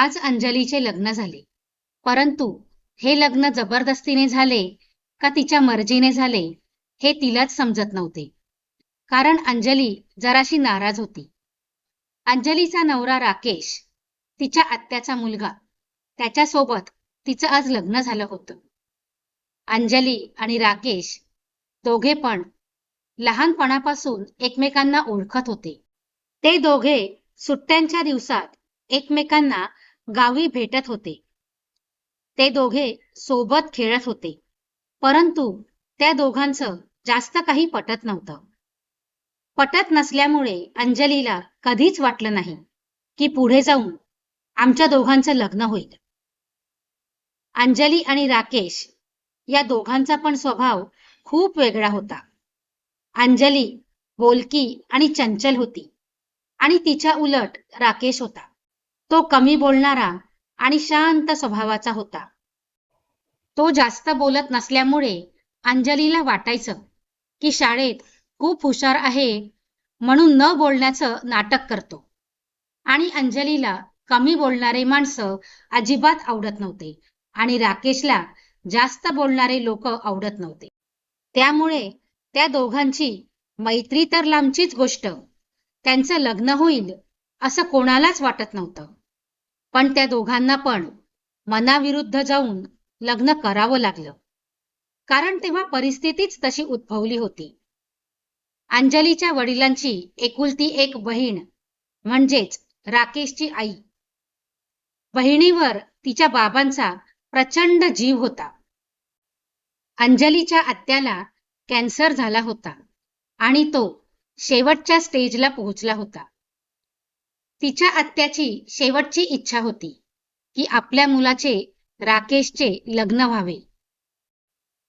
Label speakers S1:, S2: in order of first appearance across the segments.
S1: आज अंजलीचे लग्न झाले. परंतु हे लग्न जबरदस्तीने झाले का तिच्या मर्जीने झाले हे तिलाच समजत नव्हते. कारण अंजली जराशी नाराज होती. अंजलीचा नवरा राकेश तिच्या आत्याचा मुलगा त्याच्यासोबत तिचं आज लग्न झालं होतं. अंजली आणि राकेश दोघे पण लहानपणापासून एकमेकांना ओळखत होते. ते दोघे सुट्ट्यांच्या दिवसात एकमेकांना गावी भेटत होते. ते दोघे सोबत खेळत होते. परंतु त्या दोघांचं जास्त काही पटत नव्हतं. पटत नसल्यामुळे अंजलीला कधीच वाटलं नाही की पुढे जाऊन आमच्या दोघांचं लग्न होईल. अंजली आणि राकेश या दोघांचा पण स्वभाव खूप वेगळा होता. अंजली बोलकी आणि चंचल होती आणि तिच्या उलट राकेश होता. तो कमी बोलणारा आणि शांत स्वभावाचा होता. तो जास्त बोलत नसल्यामुळे अंजलीला वाटायचं की शाळेत खूप हुशार आहे म्हणून न बोलण्याचं नाटक करतो. आणि अंजलीला कमी बोलणारे माणसं अजिबात आवडत नव्हते आणि राकेशला जास्त बोलणारे लोक आवडत नव्हते. त्यामुळे त्या दोघांची मैत्री तर लांबचीच गोष्ट. त्यांचं लग्न होईल असं कोणालाच वाटत नव्हतं. पण त्या दोघांना पण मनाविरुद्ध जाऊन लग्न करावं लागलं. कारण तेव्हा परिस्थितीच तशी उद्भवली होती. अंजलीच्या वडिलांची एकुलती एक बहीण म्हणजेच राकेशची आई. बहिणीवर तिच्या बाबांचा प्रचंड जीव होता. अंजलीच्या आत्याला कॅन्सर झाला होता आणि तो शेवटच्या स्टेजला पोहोचला होता. तिच्या आत्याची शेवटची इच्छा होती की आपल्या मुलाचे राकेशचे लग्न व्हावे.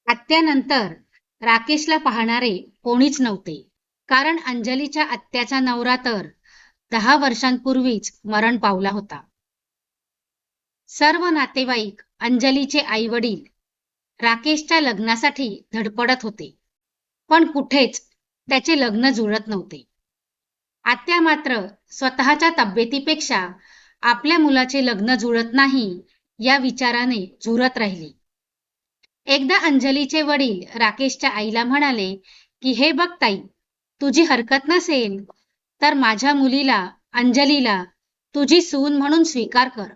S1: आत्यानंतर राकेशला पाहणारे कोणीच नव्हते. कारण अंजलीच्या आत्याचा नवरा तर दहा वर्षांपूर्वीच मरण पावला होता. सर्व नातेवाईक अंजलीचे आई वडील राकेशच्या लग्नासाठी धडपडत होते. पण कुठेच त्याचे लग्न जुळत नव्हते. आत्या मात्र स्वतःच्या तब्येतीपेक्षा आपल्या मुलाचे लग्न जुळत नाही या विचाराने झुरत राहिली. एकदा अंजलीचे वडील राकेशच्या आईला म्हणाले की हे बघ ताई तुझी हरकत नसेल तर माझ्या मुलीला अंजलीला तुझी सून म्हणून स्वीकार कर.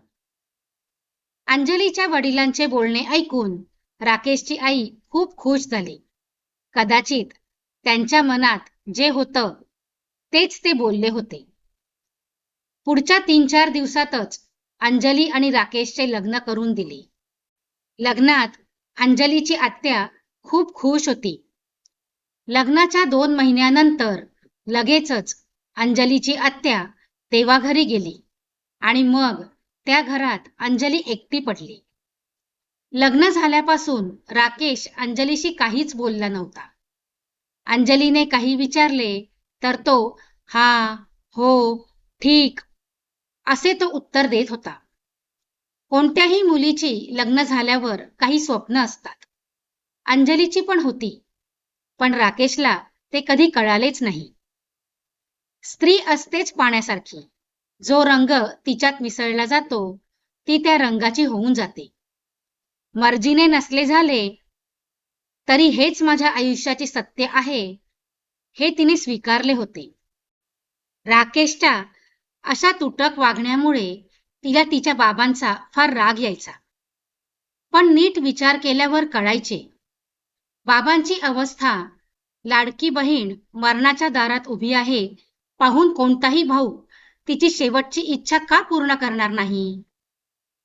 S1: अंजलीच्या वडिलांचे बोलणे ऐकून राकेशची आई खूप खुश झाली. कदाचित त्यांच्या मनात जे होतं तेच ते बोलले होते. पुढच्या तीन चार दिवसातच अंजली आणि राकेशचे लग्न करून दिले. लग्नात अंजलीची आत्या खूप खुश होती. लग्नाच्या दोन महिन्यानंतर लगेचच अंजलीची आत्या देवाघरी गेली आणि मग त्या घरात अंजली एकटी पडली. लग्न झाल्यापासून राकेश अंजलीशी काहीच बोलला नव्हता. अंजलीने काही विचारले तर तो हा हो ठीक असे तो उत्तर देत होता. कोणत्याही मुलीची लग्न झाल्यावर काही स्वप्न असतात. अंजलीची पण होती पण राकेशला ते कधी कळालेच नाही. स्त्री असतेच पाण्यासारखी. जो रंग तिच्यात मिसळला जातो ती त्या रंगाची होऊन जाते. मर्जीने नसले झाले तरी हेच माझ्या आयुष्याचे सत्य आहे हे तिने स्वीकारले होते. राकेशच्या अशा तुटक वागण्यामुळे तिला तिच्या बाबांचा फार राग यायचा. पण नीट विचार केल्यावर कळायचे. बाबांची अवस्था लाडकी बहीण मरणाच्या दारात उभी आहे पाहून कोणताही भाऊ तिची शेवटची इच्छा का पूर्ण करणार नाही?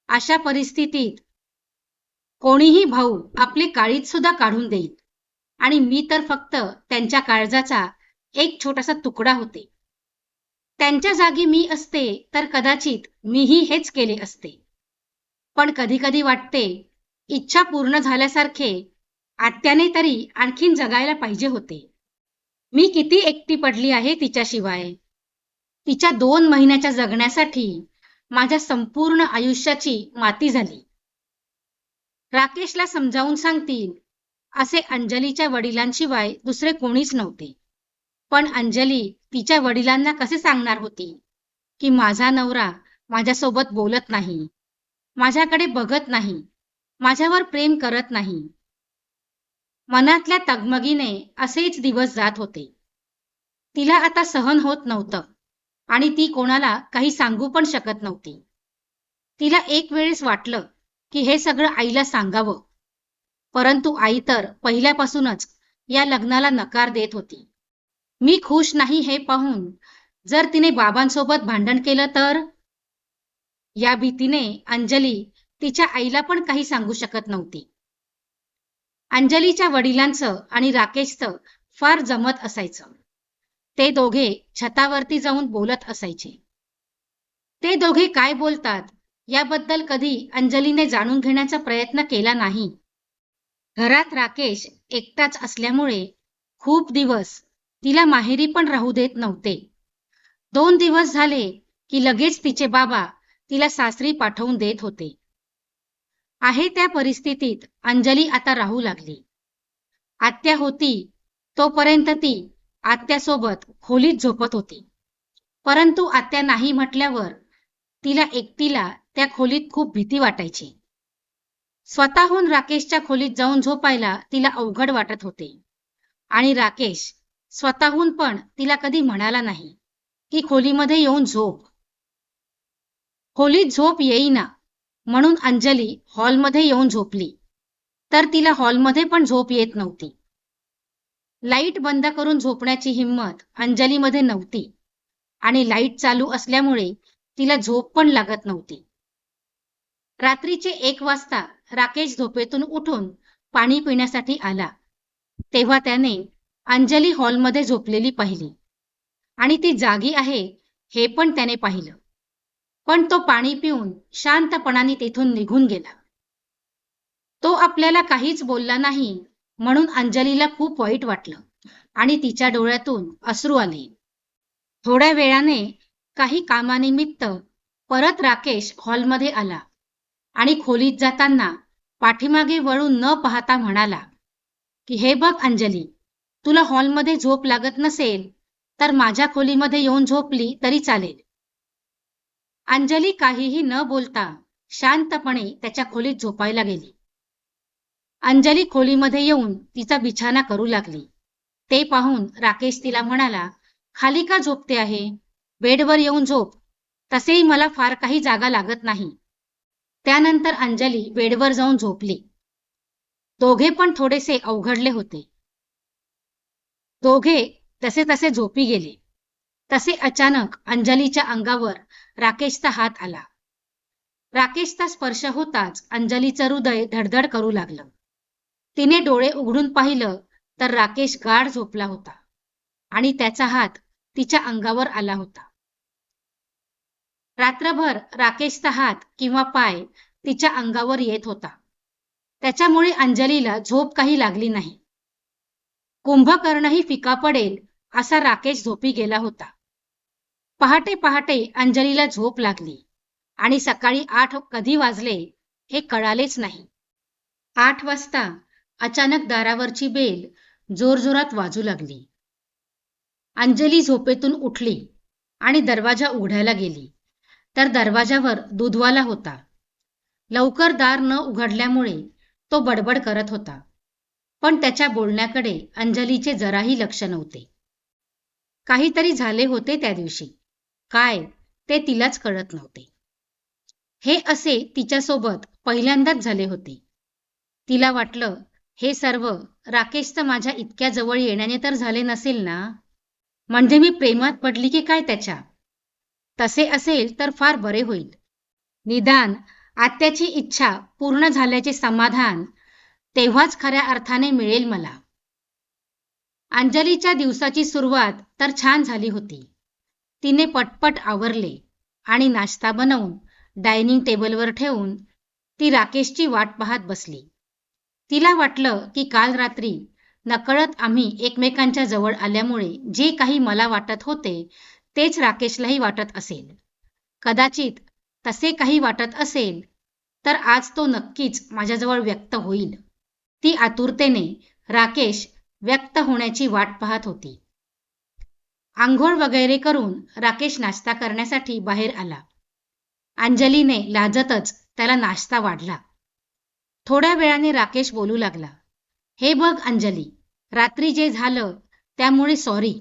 S1: अशा परिस्थितीत कोणीही भाऊ आपले काळीज सुद्धा काढून देईल. आणि मी तर फक्त त्यांच्या काळजाचा एक छोटासा तुकडा होते. त्यांच्या जागी मी असते तर कदाचित मीही हेच केले असते. पण कधी कधी वाटते इच्छा पूर्ण झाल्यासारखे आत्याने तरी आणखीन जगायला पाहिजे होते. मी किती एकटी पडली आहे तिच्याशिवाय. तिच्या दोन महिन्याच्या जगण्यासाठी माझ्या संपूर्ण आयुष्याची माती झाली. राकेशला समजावून सांगतील असे अंजलीच्या वडिलांशिवाय दुसरे कोणीच नव्हते. पण अंजली तिच्या वडिलांना कसे सांगणार होती? की माझा नवरा माझ्यासोबत बोलत नाही. माझ्याकडे बघत नाही. माझ्यावर प्रेम करत नाही. मनातल्या तगमगीने असेच दिवस जात होते. तिला आता सहन होत नव्हतं आणि ती कोणाला काही सांगू पण शकत नव्हती. तिला एक वेळेस वाटलं की हे सगळं आईला सांगावं. परंतु आई तर पहिल्यापासूनच या लग्नाला नकार देत होती. मी खुश नाही हे पाहून. जर तिने बाबांसोबत भांडण केलं तर? या भीतीने अंजली तिच्या आईला पण काही सांगू शकत नव्हती. अंजलीच्या वडिलांचं आणि राकेशचं फार जमत असायचं. ते दोघे छतावरती जाऊन बोलत असायचे. ते दोघे काय बोलतात? याबद्दल कधी अंजलीने जाणून घेण्याचा प्रयत्न केला नाही. घरात राकेश एकटाच असल्यामुळे खूप दिवस तिला माहेरी पण राहू देत नव्हते. दोन दिवस झाले की लगेच तिचे बाबा तिला सासरी पाठवून देत होते. आहे त्या परिस्थितीत अंजली आता राहू लागली. आत्या होती तोपर्यंत ती आत्यासोबत खोलीत झोपत होती. परंतु आत्या नाही म्हटल्यावर तिला एकटीला त्या खोलीत खूप भीती वाटायची. स्वतःहून राकेशच्या खोलीत जाऊन झोपायला तिला अवघड वाटत होते. आणि राकेश स्वतःहून पण तिला कधी म्हणाला नाही. की खोलीमध्ये येऊन झोप. खोलीत झोप येईना म्हणून अंजली हॉलमध्ये येऊन झोपली. तर तिला हॉलमध्ये पण झोप येत नव्हती. लाइट बंद करून झोपण्याची हिंमत अंजलीमध्ये नव्हती. आणि लाइट चालू असल्यामुळे तिला झोप पण लागत नव्हती. रात्रीचे एक वाजता राकेश झोपेतून उठून पाणी पिण्यासाठी आला. तेव्हा त्याने अंजली हॉलमध्ये झोपलेली पाहिली. आणि ती जागी आहे हे पण त्याने पाहिलं. पण तो पाणी पिऊन शांतपणाने तेथून निघून गेला. तो आपल्याला काहीच बोलला नाही म्हणून अंजलीला खूप वाईट वाटलं आणि तिच्या डोळ्यातून अश्रू आले. थोड्या वेळाने काही कामानिमित्त परत राकेश हॉलमध्ये आला आणि खोलीत जाताना पाठीमागे वळून न पाहता म्हणाला की हे बघ अंजली तुला हॉलमध्ये झोप लागत नसेल तर माझ्या खोलीमध्ये येऊन झोपली तरी चालेल. अंजली काहीही न बोलता शांतपणे त्याच्या खोलीत झोपायला गेली. अंजली खोलीमध्ये येऊन तिचा बिछाना करू लागली. ते पाहून राकेश तिला म्हणाला खाली का झोपते आहे? बेडवर येऊन झोप. तसेही मला फार काही जागा लागत नाही. त्यानंतर अंजली बेडवर जाऊन झोपली. दोघे पण थोडेसे अवघडले होते. दोघे तसे तसे झोपी गेले. तसे अचानक अंजलीच्या अंगावर राकेशचा हात आला. राकेशचा स्पर्श होताच अंजलीचं हृदय धडधड करू लागलं. तिने डोळे उघडून पाहिलं तर राकेश गाढ झोपला होता आणि त्याचा हात तिच्या अंगावर आला होता. रात्रभर राकेशचा हात किंवा पाय तिच्या अंगावर येत होता. त्याच्यामुळे अंजलीला झोप काही लागली नाही. कुंभकर्णही फिका पडेल असा राकेश झोपी गेला होता. पहाटे पहाटे अंजलीला झोप लागली आणि सकाळी आठ कधी वाजले हे कळालेच नाही. आठ वाजता अचानक दारावरची बेल जोरजोरात वाजू लागली. अंजली झोपेतून उठली आणि दरवाजा उघडायला गेली. तर दरवाजावर दूधवाला होता. लवकर दार न उघडल्यामुळे तो बडबड करत होता. पण त्याच्या बोलण्याकडे अंजलीचे जराही लक्ष नव्हते. काहीतरी झाले होते त्या दिवशी. काय ते तिलाच कळत नव्हते. हे असे तिच्यासोबत पहिल्यांदाच झाले होते. तिला वाटलं हे सर्व राकेशचं माझ्या इतक्या जवळ येण्याने तर झाले नसेल ना? म्हणजे मी प्रेमात पडली की काय त्याच्या? तसे असेल तर फार बरे होईल. निदान आत्याची इच्छा पूर्ण झाल्याचे समाधान तेव्हाच खऱ्या अर्थाने मिळेल मला. अंजलीच्या दिवसाची सुरुवात तर छान झाली होती. तिने पटपट आवरले आणि नाश्ता बनवून डायनिंग टेबलवर ठेवून ती राकेशची वाट पाहत बसली. तिला वाटलं की काल रात्री नकळत आम्ही एकमेकांच्या जवळ आल्यामुळे जे काही मला वाटत होते तेच राकेशलाही वाटत असेल. कदाचित तसे काही वाटत असेल तर आज तो नक्कीच माझ्याजवळ व्यक्त होईल. ती आतुरतेने राकेश व्यक्त होण्याची वाट पाहत होती. आंघोळ वगैरे करून राकेश नाश्ता करण्यासाठी बाहेर आला. अंजलीने लाजतच त्याला नाश्ता वाढला. थोड्या वेळाने राकेश बोलू लागला हे बघ अंजली रात्री जे झालं त्यामुळे सॉरी.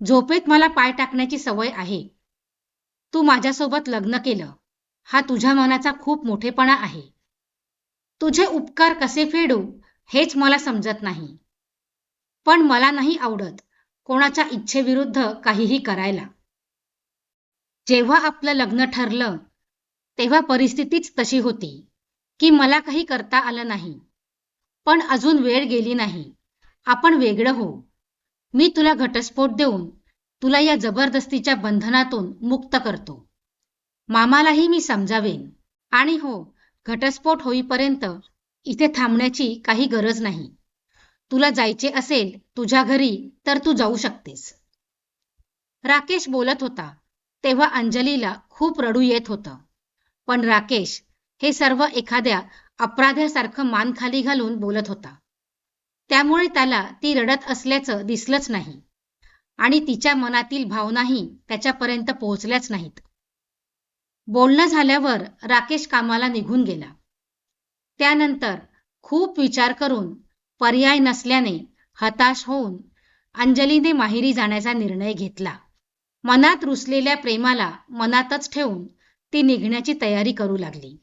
S1: झोपेत मला पाय टाकण्याची सवय आहे. तू माझ्यासोबत लग्न केलं. हा तुझ्या मनाचा खूप मोठेपणा आहे. तुझे उपकार कसे फेडू हेच मला समजत नाही. पण मला नाही आवडत कोणाच्या इच्छेविरुद्ध काहीही करायला. जेव्हा आपलं लग्न ठरलं तेव्हा परिस्थितीच तशी होती की मला काही करता आलं नाही. पण अजून वेळ गेली नाही. आपण वेगळं हो मी तुला घटस्फोट देऊन तुला या जबरदस्तीच्या बंधनातून मुक्त करतो. मामालाही मी समजावेन. आणि हो घटस्फोट होईपर्यंत इथे थांबण्याची काही गरज नाही. तुला जायचे असेल तुझ्या घरी तर तू जाऊ शकतेस. राकेश बोलत होता तेव्हा अंजलीला खूप रडू येत होतं. पण राकेश हे सर्व एखाद्या अपराध्यासारखं मान खाली घालून बोलत होता. त्यामुळे त्याला ती रडत असल्याचं दिसलंच नाही. आणि तिच्या मनातील भावनाही त्याच्यापर्यंत पोहोचल्याच नाहीत. बोलणं झाल्यावर राकेश कामाला निघून गेला. त्यानंतर खूप विचार करून पर्याय नसल्याने हताश होऊन अंजलीने माहेरी जाण्याचा निर्णय घेतला. मनात रुसलेल्या प्रेमाला मनातच ठेवून ती निघण्याची तयारी करू लागली.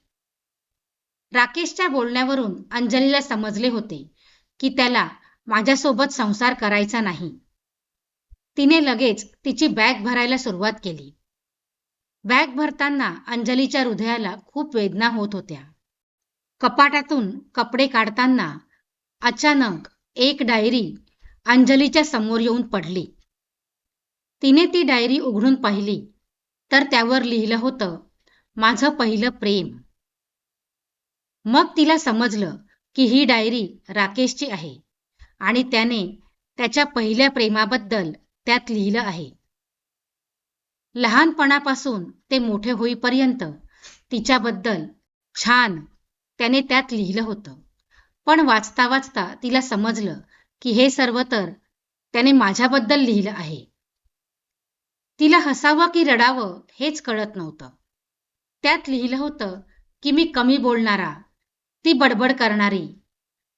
S1: राकेशच्या बोलण्यावरून अंजलीला समजले होते की त्याला माझ्यासोबत संसार करायचा नाही. तिने लगेच तिची बॅग भरायला सुरुवात केली. बॅग भरताना अंजलीच्या हृदयाला खूप वेदना होत होत्या. कपाटातून कपडे काढताना अचानक एक डायरी अंजलीच्या समोर येऊन पडली. तिने ती डायरी उघडून पाहिली तर त्यावर लिहिलं होतं माझं पहिलं प्रेम. मग तिला समजलं की ही डायरी राकेशची आहे आणि त्याने त्याच्या पहिल्या प्रेमाबद्दल त्यात लिहिलं आहे. लहानपणापासून ते मोठे होईपर्यंत तिच्याबद्दल छान त्याने त्यात लिहिलं होतं. पण वाचता वाचता तिला समजलं की हे सर्व तर त्याने माझ्याबद्दल लिहिलं आहे. तिला हसावं की रडावं हेच कळत नव्हतं. त्यात लिहिलं होतं की मी कमी बोलणारा ती बडबड करणारी.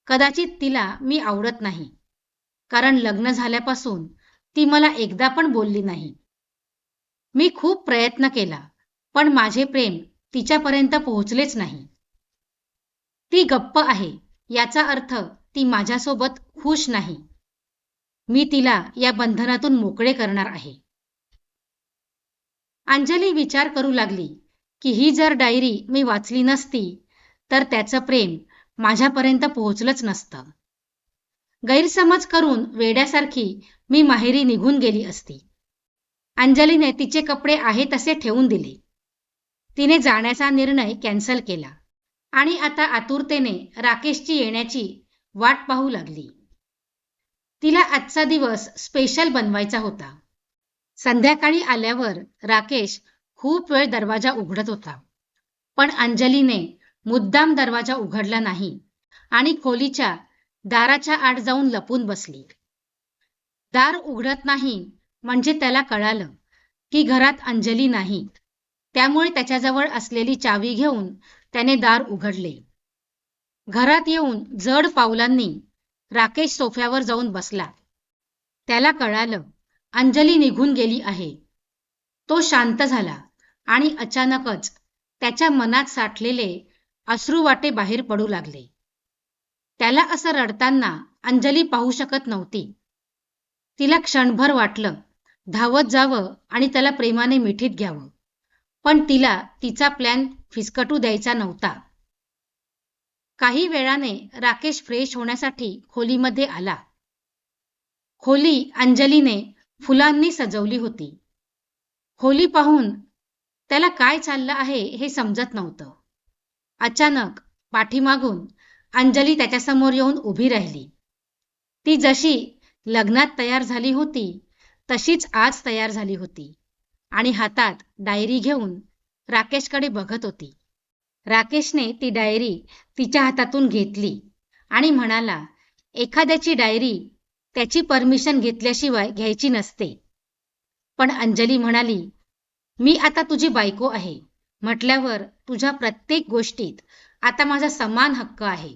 S1: कदाचित तिला मी आवडत नाही. कारण लग्न झाल्यापासून ती मला एकदा पण बोलली नाही. मी खूप प्रयत्न केला पण माझे प्रेम तिच्यापर्यंत पोहोचलेच नाही. ती गप्प आहे याचा अर्थ ती माझ्यासोबत खुश नाही. मी तिला या बंधनातून मोकळे करणार आहे. अंजली विचार करू लागली की ही जर डायरी मी वाचली नसती तर त्याचं प्रेम माझ्यापर्यंत पोहोचलंच नसतं. गैरसमज करून वेड्यासारखी मी माहेरी निघून गेली असती. अंजलीने तिचे कपडे आहे तसे ठेवून दिले. तिने जाण्याचा निर्णय कॅन्सल केला. आणि आता आतुरतेने राकेशची येण्याची वाट पाहू लागली. तिला आजचा दिवस स्पेशल बनवायचा होता. संध्याकाळी आल्यावर राकेश खूप वेळ दरवाजा उघडत होता. पण अंजलीने मुद्दाम दरवाजा उघडला नाही आणि खोलीच्या दाराच्या आड जाऊन लपून बसली. दार उघडत नाही म्हणजे त्याला कळालं की घरात अंजली नाही त्यामुळे त्याच्याजवळ असलेली चावी घेऊन त्याने दार उघडले. घरात येऊन जड पावलांनी राकेश सोफ्यावर जाऊन बसला. त्याला कळालं अंजली निघून गेली आहे. तो शांत झाला आणि अचानकच त्याच्या मनात साठलेले अश्रुवाटे बाहेर पडू लागले. त्याला असं रडताना अंजली पाहू शकत नव्हती. तिला क्षणभर वाटलं धावत जावं आणि त्याला प्रेमाने मिठीत घ्यावं. पण तिला तिचा प्लॅन फिसकटू द्यायचा नव्हता. काही वेळाने राकेश फ्रेश होण्यासाठी खोलीमध्ये आला. खोली अंजलीने फुलांनी सजवली होती. खोली पाहून त्याला काय चाललं आहे हे समजत नव्हतं. अचानक पाठीमागून अंजली त्याच्यासमोर येऊन उभी राहिली. ती जशी लग्नात तयार झाली होती तशीच आज तयार झाली होती. आणि हातात डायरी घेऊन राकेशकडे बघत होती. राकेशने ती डायरी तिच्या हातातून घेतली आणि म्हणाला एखाद्याची डायरी त्याची परमिशन घेतल्याशिवाय घ्यायची नसते. पण अंजली म्हणाली मी आता तुझी बायको आहे. म्हटल्यावर तुझ्या प्रत्येक गोष्टीत आता माझा समान हक्क आहे.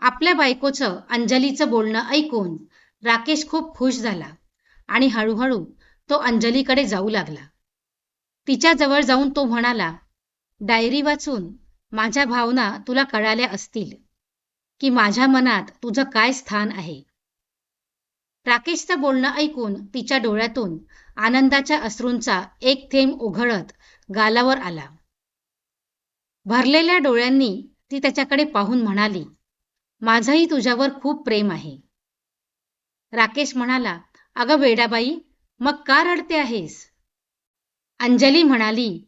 S1: आपल्या बायकोचं अंजलीचं बोलणं ऐकून राकेश खूप खुश झाला. आणि हळूहळू तो अंजलीकडे जाऊ लागला. तिच्या जवळ जाऊन तो म्हणाला डायरी वाचून माझ्या भावना तुला कळाल्या असतील की माझ्या मनात तुझं काय स्थान आहे. राकेशचं बोलणं ऐकून तिच्या डोळ्यातून आनंदाच्या अश्रूंचा एक थेंब उघळत गालावर आला. भरलेल्या डोळ्यांनी ती त्याच्याकडे पाहून म्हणाली माझंही तुझ्यावर खूप प्रेम आहे. राकेश म्हणाला अगं वेडाबाई मग का रडते आहेस? अंजली म्हणाली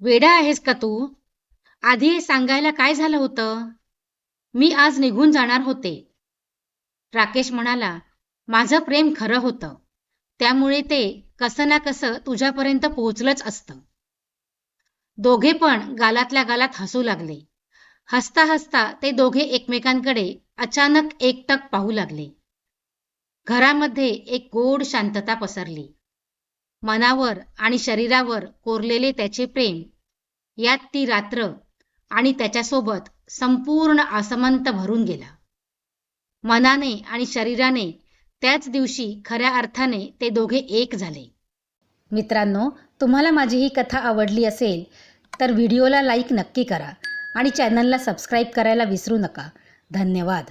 S1: वेडा आहेस का तू? आधी हे सांगायला काय झालं होतं? मी आज निघून जाणार होते. राकेश म्हणाला माझं प्रेम खरं होतं. त्यामुळे ते कसं ना कसं तुझ्यापर्यंत पोहोचलंच असतं. दोघे पण गालातल्या गालात हसू लागले. हसता हसता ते दोघे एकमेकांकडे अचानक एकटक पाहू लागले. घरामध्ये एक गोड शांतता पसरली. मनावर आणि शरीरावर कोरलेले त्याचे प्रेम यात ती रात्र आणि त्याच्यासोबत संपूर्ण आसमंत भरून गेला. मनाने आणि शरीराने त्याच दिवशी खऱ्या अर्थाने ते दोघे एक झाले. मित्रांनो तुम्हाला माझी ही कथा आवडली असेल तर व्हिडिओला लाईक नक्की करा आणि चॅनलला सबस्क्राईब करायला विसरू नका. धन्यवाद.